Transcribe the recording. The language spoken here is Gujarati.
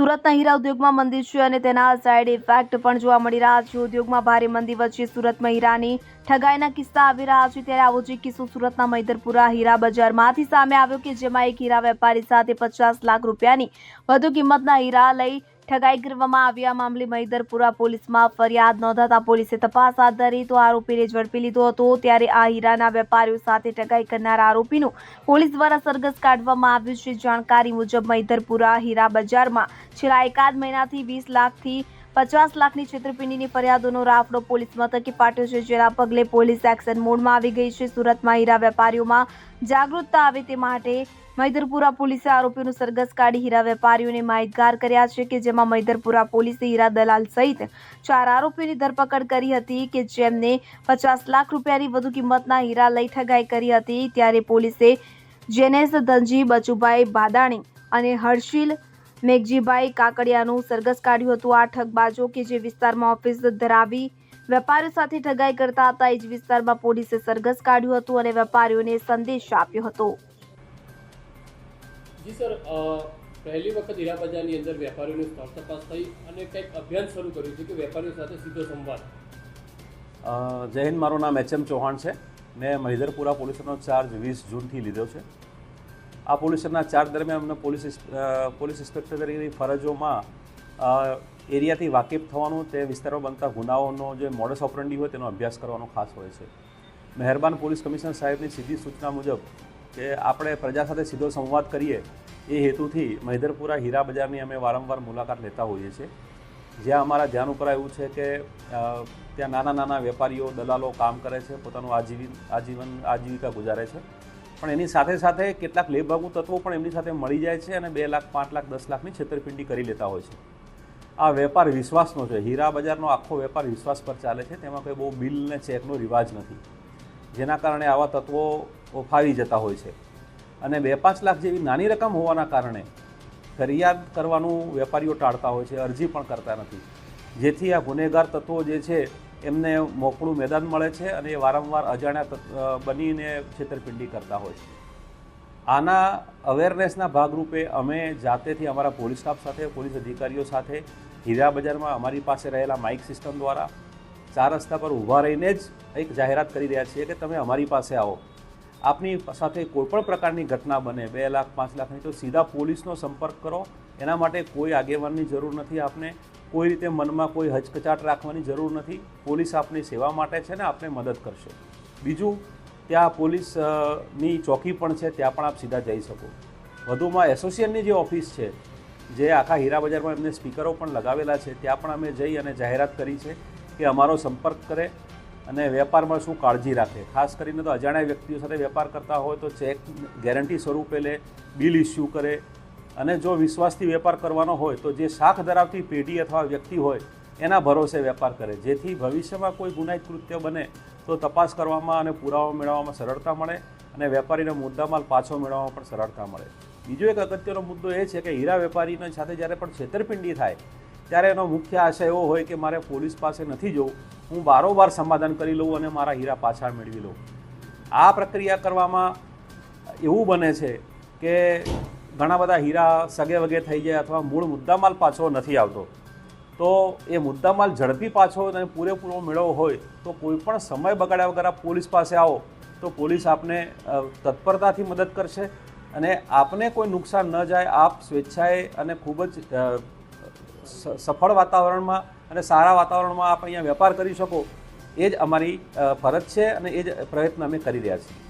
સુરતના હીરા ઉદ્યોગમાં મંદી છે અને તેના સાઇડ ઇફેક્ટ પણ જોવા મળી રહ્યા છે. ઉદ્યોગમાં ભારે મંદી વચ્ચે સુરતમાં હીરાની ઠગાઈના કિસ્સા આવી રહ્યા છે. ત્યારે આવો જ એક કિસ્સો સુરતના મૈદરપુરા હીરા બજારમાંથી સામે આવ્યો કે જેમાં એક હીરા વેપારી સાથે પચાસ લાખ રૂપિયાની વધુ કિંમતના હીરા લઈ ઠગાઈ કરવામાં આવ્યા મામલે મૈદરપુરા પોલીસમાં ફરિયાદ નોંધાતા પોલીસે તપાસ હાથ ધરી તો આરોપીને ઝડપી લીધો હતો. ત્યારે આ હીરાના વેપારીઓ સાથે ઠગાઈ કરનાર આરોપીનું પોલીસ દ્વારા સરઘસ કાઢવામાં આવ્યું છે. જાણકારી મુજબ મૈદરપુરા હીરા બજારમાં છેલ્લા એકાદ મહિનાથી વીસ લાખથી પચાસ લાખની છેતરપિંડીની ફરિયાદોનો રાફડો પોલીસ મથકે પાટ્યો છે. જેના પગલે પોલીસ એક્શન મોડમાં આવી ગઈ છે. સુરતમાં હીરા વેપારીઓમાં જાગૃતતા આવે તે માટે મૈદરપુરા પોલીસે આરોપીઓનું સરઘસ કાઢી હીરા વેપારીઓને માહિતગાર કર્યા છે કે જેમાં મૈદરપુરા પોલીસે હીરા દલાલ સહિત ચાર આરોપીઓની ધરપકડ કરી હતી કે જેમને પચાસ લાખ રૂપિયાની વધુ કિંમતના હીરા લઈ ઠગાઈ કરી હતી. ત્યારે પોલીસે જેનેસ ધનજી, બચુભાઈ બાદાણી અને હર્ષિલ મેઘજીભાઈ કાકડિયાનું સરઘસ કાઢ્યું હતું આ ઠગબાજો કે જે વિસ્તારમાં ઓફિસ ધરાવી વેપારીઓ સાથે ઠગાઈ કરતા હતા એ જ વિસ્તારમાં પોલીસે સરઘસ કાઢ્યું હતું અને વેપારીઓને સંદેશ આપ્યો હતો. જી સર પહેલી વખત હીરા બજારની અંદર વેપારીઓની સ્થળ તપાસ થઈ અને કંઈક અભિયાન શરૂ કર્યું છે કે વેપારીઓ સાથે સીધો સંવાદ. જય હિન્દ મારું નામ એચ એમ ચૌહાણ છે. મેં મહિધરપુરા પોલીસનો ચાર્જ વીસ જૂનથી લીધો છે. આ પોલીસના ચાર્જ દરમિયાન અમને પોલીસ પોલીસ ઇન્સ્પેક્ટર તરીકેની ફરજોમાં એરિયાથી વાકેફ થવાનું, તે વિસ્તારમાં બનતા ગુનાઓનો જે મોડસ ઓપરંડી હોય તેનો અભ્યાસ કરવાનો ખાસ હોય છે. મહેરબાન પોલીસ કમિશનર સાહેબની સીધી સૂચના મુજબ કે આપણે પ્રજા સાથે સીધો સંવાદ કરીએ, એ હેતુથી મહિધરપુરા હીરા બજારની અમે વારંવાર મુલાકાત લેતા હોઈએ છીએ. જ્યાં અમારા ધ્યાન ઉપર આવ્યું છે કે ત્યાં નાના નાના વેપારીઓ, દલાલો કામ કરે છે, પોતાનું આજીવન આજીવન, આજીવિકા ગુજારે છે. પણ એની સાથે સાથે કેટલાક લેભાગુ તત્વો પણ એમની સાથે મળી જાય છે અને બે લાખ, પાંચ લાખ, દસ લાખની છેતરપિંડી કરી લેતા હોય છે. આ વેપાર વિશ્વાસનો છે. હીરા બજારનો આખો વેપાર વિશ્વાસ પર ચાલે છે. તેમાં કોઈ બહુ બિલ ને ચેકનો રિવાજ નથી. જેના કારણે આવા તત્વો ફાવી જતા હોય છે. અને બે પાંચ લાખ જેવી નાની રકમ હોવાના કારણે ફરિયાદ કરવાનું વેપારીઓ ટાળતા હોય છે. અરજી પણ કરતા નથી. જેથી આ ગુનેગાર તત્વો જે છે એમને મોકળું મેદાન મળે છે અને એ વારંવાર અજાણ્યા બનીને છેતરપિંડી કરતા હોય છે. આના અવેરનેસના ભાગરૂપે અમે જાતેથી અમારા પોલીસ સ્ટાફ સાથે, પોલીસ અધિકારીઓ સાથે હીરા બજારમાં અમારી પાસે રહેલા માઇક સિસ્ટમ દ્વારા ચાર રસ્તા પર ઊભા રહીને જ એક જાહેરાત કરી રહ્યા છીએ કે તમે અમારી પાસે આવો. આપની સાથે કોઈપણ પ્રકારની ઘટના બને, બે લાખ, પાંચ લાખની, તો સીધા પોલીસનો સંપર્ક કરો. એના માટે કોઈ આગેવાનની જરૂર નથી. આપને કોઈ રીતે મનમાં કોઈ હચકચાટ રાખવાની જરૂર નથી. પોલીસ આપની સેવા માટે છે ને આપને મદદ કરશે. બીજું, ત્યાં પોલીસની ચોકી પણ છે, ત્યાં પણ આપ સીધા જઈ શકો. વધુમાં એસોસિએશનની જે ઓફિસ છે, જે આખા હીરા બજારમાં એમને સ્પીકરો પણ લગાવેલા છે, ત્યાં પણ અમે જઈ અને જાહેરાત કરી છે કે અમારો સંપર્ક કરે અને વેપારમાં શું કાળજી રાખે. ખાસ કરીને તો અજાણ્યા વ્યક્તિઓ સાથે વેપાર કરતા હોય તો ચેક ગેરંટી સ્વરૂપે લે, બિલ ઇસ્યુ કરે અને જો વિશ્વાસથી વેપાર કરવાનો હોય તો જે શાખ ધરાવતી પેઢી અથવા વ્યક્તિ હોય, એના ભરોસે વેપાર કરે. જેથી ભવિષ્યમાં કોઈ ગુનાહિત કૃત્ય બને, તો તપાસ કરવામાં અને પુરાવા મેળવવામાં સરળતા મળે અને વેપારીનો મુદ્દામાલ પાછો મેળવવામાં પણ સરળતા મળે. બીજો એક અગત્યનો મુદ્દો એ છે કે હીરા વેપારીની સાથે જ્યારે પણ છેતરપિંડી થાય, ત્યારે એનો મુખ્ય આશય એવો હોય કે મારે પોલીસ પાસે નથી જવું, હું બારોબાર સમાધાન કરી લઉં અને મારા હીરા પાછા મેળવી લઉં. આ પ્રક્રિયા કરવામાં એવું બને છે કે ઘણા બધા હીરા સગે વગે થઈ જાય અથવા મૂળ મુદ્દામાલ પાછો નથી આવતો. તો એ મુદ્દામાલ ઝડપી પાછો અને પૂરેપૂરો મેળવવો હોય તો કોઈ પણ સમય બગાડ્યા વગર પોલીસ પાસે આવો તો પોલીસ આપને તત્પરતાથી મદદ કરશે અને આપને કોઈ નુકસાન ન જાય. આપ સ્વેચ્છાએ અને ખૂબ જ સફળ વાતાવરણમાં અને સારા વાતાવરણમાં આપ અહીંયા વેપાર કરી શકો. એ જ અમારી ફરજ છે અને એ જ પ્રયત્ન અમે કરી રહ્યા છીએ.